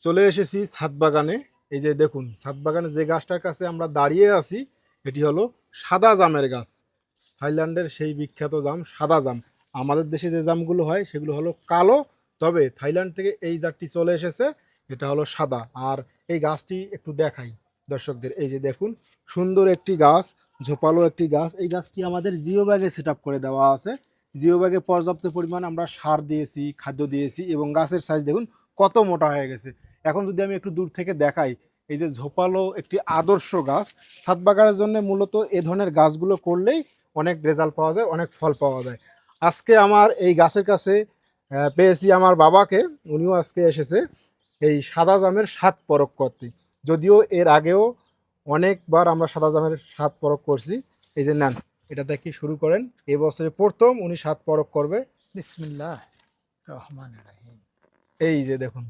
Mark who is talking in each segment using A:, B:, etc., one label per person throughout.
A: চলে এসেছি ছাদ বাগানে। এই যে দেখুন, ছাদ বাগানে যে গাছটার কাছে আমরা দাঁড়িয়ে আছি, এটি হলো সাদা জামের গাছ। থাইল্যান্ডের সেই বিখ্যাত জাম, সাদা জাম। আমাদের দেশে যে জামগুলো হয়, সেগুলো হলো কালো, তবে থাইল্যান্ড থেকে এই জাতটি চলে এসেছে, এটা হলো সাদা। আর এই গাছটি একটু দেখাই দর্শকদের। এই যে দেখুন, সুন্দর একটি গাছ, ঝোপালো একটি গাছ। এই গাছটি আমাদের জিও ব্যাগে সেট করে দেওয়া আছে। জিও ব্যাগে পর্যাপ্ত পরিমাণ আমরা সার দিয়েছি, খাদ্য দিয়েছি, এবং গাছের সাইজ দেখুন, কত মোটা হয়ে গেছে। এখন যদি আমি একটু দূর থেকে দেখাই এই যে ঝোপালো একটি আদর্শ গাছ ছাদ বাগানের জন্য মূলত এ ধরনের গাছগুলো করলেই অনেক রেজাল্ট পাওয়া যায় অনেক ফল পাওয়া যায়। আজকে আমার এই গাছের কাছে পেয়েছি আমার বাবাকে উনিও আজকে এসেছে এই সাদা জামের স্বাদ পরক করতে। যদিও এর আগেও অনেকবার আমরা সাদা জামের স্বাদ পরক করছি। এই যে নেন এটা থেকে শুরু করেন। এই বছরে প্রথম উনি স্বাদ পরক করবে।
B: বিসমিল্লাহ। রহমান
A: এই যে দেখুন।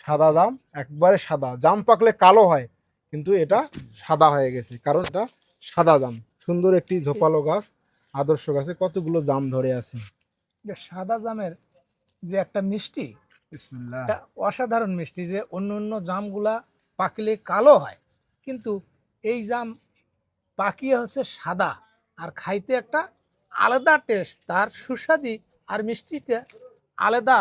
A: সাদা জাম একবারে সাদা। জাম পাকলে কালো হয় কিন্তু এটা সাদা হয়ে গেছে কারণ এটা সাদা জাম। সুন্দর একটি ঝোপালো গাছ আদর্শ গাছে কতগুলো জাম ধরে আছে।
B: সাদা জামের যে একটা মিষ্টি অসাধারণ মিষ্টি যে অন্য অন্য জামগুলা পাকলে কালো হয় কিন্তু এই জাম পাকিয়ে হচ্ছে সাদা আর খাইতে একটা আলাদা টেস্ট তার সুস্বাদি আর মিষ্টিটা আলাদা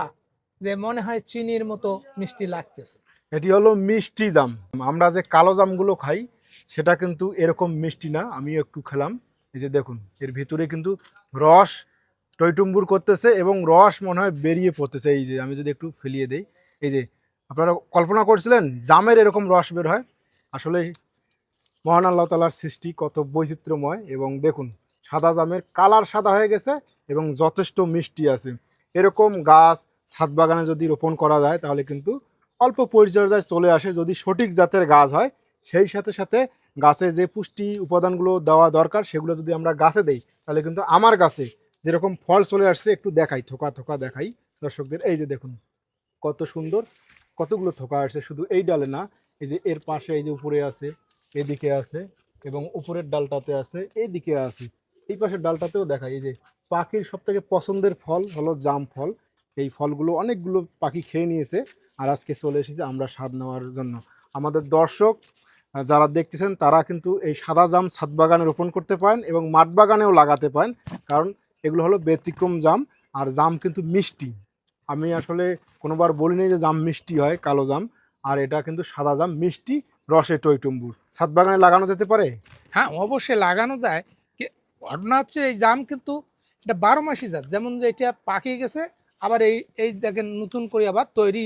B: যে মনে হয় চিনির মতো মিষ্টি লাগতেছে।
A: এটি হলো মিষ্টি জাম। আমরা যে কালো জামগুলো খাই, সেটা কিন্তু এরকম মিষ্টি না আমি একটু খেলাম। এই যে দেখুন, এর ভিতরে কিন্তু রস টইটুম্বুর করতেছে এবং রস মনে হয় বেরিয়ে পড়তেছে। এই যে, আমি যদি একটু ফেলিয়ে দেই, এই যে, আপনারা কল্পনা করছিলেন জামের এরকম রস বের হয়? আসলে মহান আল্লাহ তালার সৃষ্টি কত বৈচিত্র্যময় এবং দেখুন, সাদা জামের কালার সাদা হয়ে গেছে এবং যথেষ্ট মিষ্টি আছে। এরকম গাছ ছাদ বাগানে যদি রোপণ করা যায়, তাহলে কিন্তু অল্প পরিচর্যায় চলে আসে। যদি সঠিক জাতের গাছ হয়, সেই সাথে সাথে গাছে যে পুষ্টি উপাদানগুলো দেওয়া দরকার, সেগুলো যদি আমরা গাছে দেই, তাহলে কিন্তু আমার গাছে যেরকম ফল চলে আসছে, একটু দেখাই, থোকা থোকা দেখাই। দর্শকদের, এই যে দেখুন, কত সুন্দর, কতগুলো থোকা আসছে। শুধু এই ডালে না, এই যে এর পাশে, এই যে উপরে আছে, এদিকে আছে, এবং উপরের ডালটাতে আছে এইদিকে আছে। এই পাশের ডালটাতেও দেখাই, এই যে পাখির সব থেকে পছন্দের ফল হলো জাম ফল। এই ফলগুলো অনেকগুলো পাখি খেয়ে নিয়েছে আর আজকে চলে এসেছে আমরা স্বাদ নেওয়ার জন্য। আমাদের দর্শক যারা দেখতেছেন, তারা কিন্তু এই সাদা জাম ছাদ বাগানে রোপণ করতে পারেন এবং মাঠ বাগানেও লাগাতে পারেন। কারণ এগুলো হলো ব্যতিক্রম জাম আর জাম কিন্তু মিষ্টি। আমি আসলে কোনোবার বলিনি যে জাম মিষ্টি হয়, কালো জাম। আর এটা কিন্তু সাদা জাম, মিষ্টি, রসে টইটুম্বুর। ছাদ বাগানে লাগানো যেতে পারে?
B: হ্যাঁ অবশ্যই লাগানো যায়। ঘটনা হচ্ছে এই জাম কিন্তু এটা বারো মাসি জাত। যেমন যে এটা পাকিয়ে গেছে আবার এই এই দেখেন নতুন করে আবার তৈরি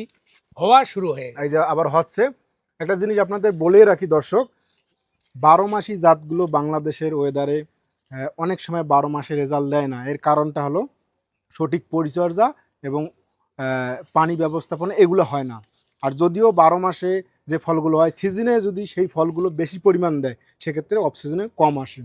B: হওয়া শুরু হয়ে
A: এই যে আবার হচ্ছে। একটা জিনিস আপনাদের বলে রাখি দর্শক বারো মাসি জাতগুলো বাংলাদেশের ওয়েদারে অনেক সময় বারো মাসে রেজাল্ট দেয় না। এর কারণটা হলো সঠিক পরিচর্যা এবং পানি ব্যবস্থাপনা এগুলো হয় না। আর যদিও বারো মাসে যে ফলগুলো হয় সিজনে যদি সেই ফলগুলো বেশি পরিমাণ দেয় সেক্ষেত্রে অফ সিজনে কম আসে।